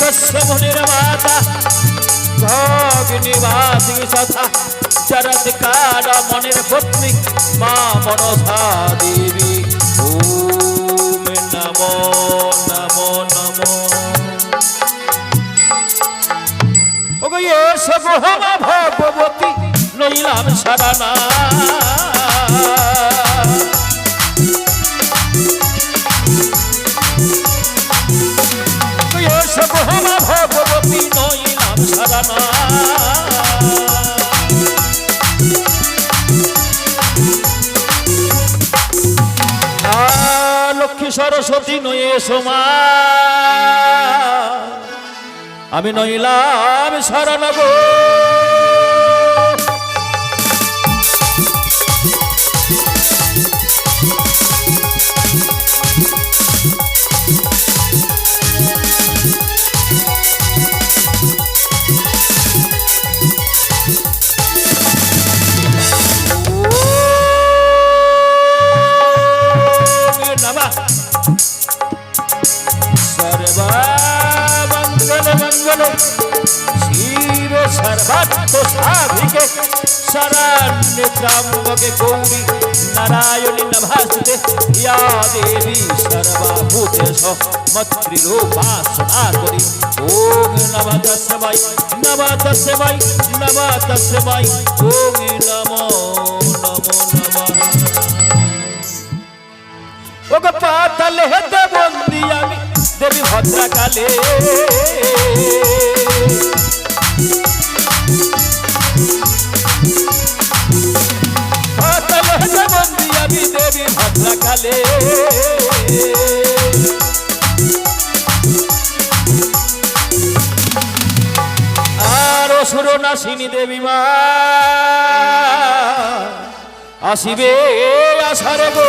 तत्समुनिर्माता ভগ্নিবাসী সথা চরত কাল মনের পত্নী মা মনসা দেবী। ওম নমো নমো নমো। ওগো এসব হবা ভগবতী, নইলাম সারা না লক্ষ্মী সরস্বতী সোমা আমি নইলাম শরণগ শির সর্বাত্ম সাধিকে। শরণ্যত্রাম্বকে গৌরী নারায়ণী নভাসতে ইয়া দেবী সর্বাভূতেশ মত্রিরূপাসনা করি ওম নম তস্মৈ নম তস্মৈ নম তস্মৈ ওম নমো নমো। নমঃ ওগো পাতাল হেতে বল দেবী ভদ্রাকালে। আমি দেবী ভদ্রাকালে। আর অসুর নাসিনী দেবী মা আসিবে আসার গো।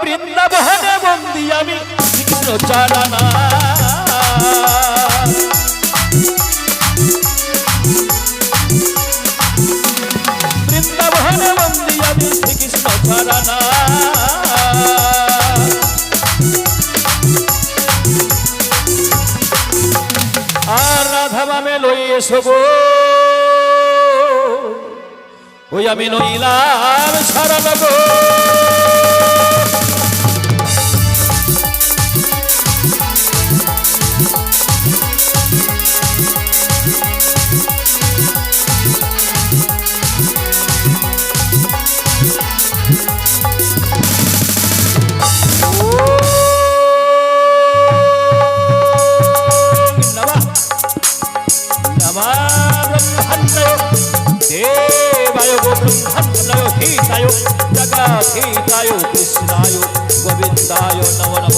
বৃন্দাবনে বন্দি আমি কৃষ্ণ চালানা বৃন্দাবনে বন্দি আমি শ্রীকৃষ্ণ চালানা আর রাধা লই এসো ওই আমি নইলাম সারা গো ব্রহ্মণ্যয় হিতায় জগৎহিতায় কৃষ্ণায় গোবিন্দায় নম নম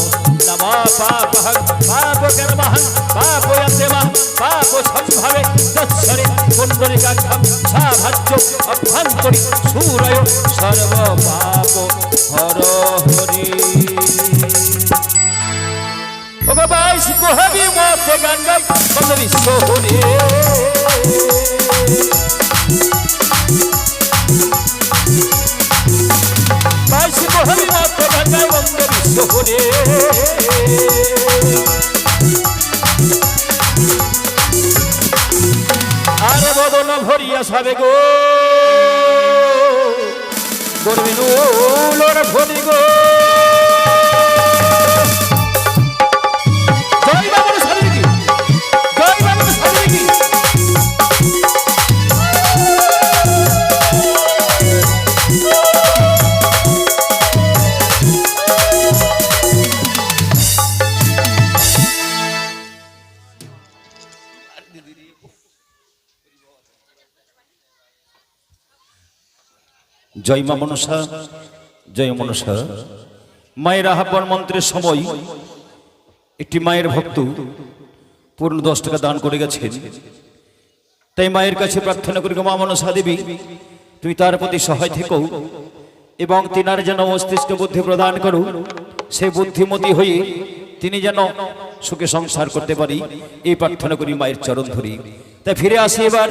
নম পাপহং পাপকর্মহং পাপয়ন্তেমহ পাপ সম্ভবে তৎসরে কুণ্ডলিকাক্ষম সাভাজ্য অভ্যন্তরি সুরয় সর্ব পাপ হর হরি ওগো বাইশ কোহবি মতে গঙ্গা বন্দরি সোহরে ভরিয়া সবে গো। করবেন ওলোর ভরি গো। জয় মা মনসা, জয় মনসা। মায়ের আহ্বান মন্ত্রের সময় একটি মায়ের ভক্ত পূর্ণ দশ টাকা দান করে গেছেন। তাই মায়ের কাছে প্রার্থনা করি মা মনসা দেবী, তুমি তার প্রতি সহায় থেকো এবং তিনার যেন মস্তিষ্ক বুদ্ধি প্রদান করো সে বুদ্ধিমতী হয়ে তিনি যেন সুখে সংসার করতে পারি, এই প্রার্থনা করি মায়ের চরণ ধরি। তাই ফিরে আসি এবার,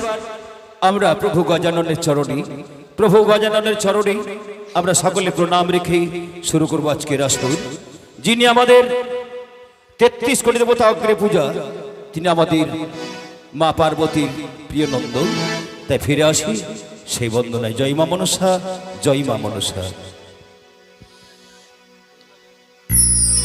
আমরা প্রভু গজাননের চরণে। প্রভু গজাননের চরণে আমরা সকলে প্রণাম রেখে শুরু করব আজকে রাষ্ট্র যিনি আমাদের তেত্রিশ কোটি দেবতা অগ্রে পূজা, তিনি আমাদের মা পার্বতীর প্রিয় নন্দ। তাই ফিরে আসি সেই বন্দনায়। জয় মা মনসা, জয় মা মনসা।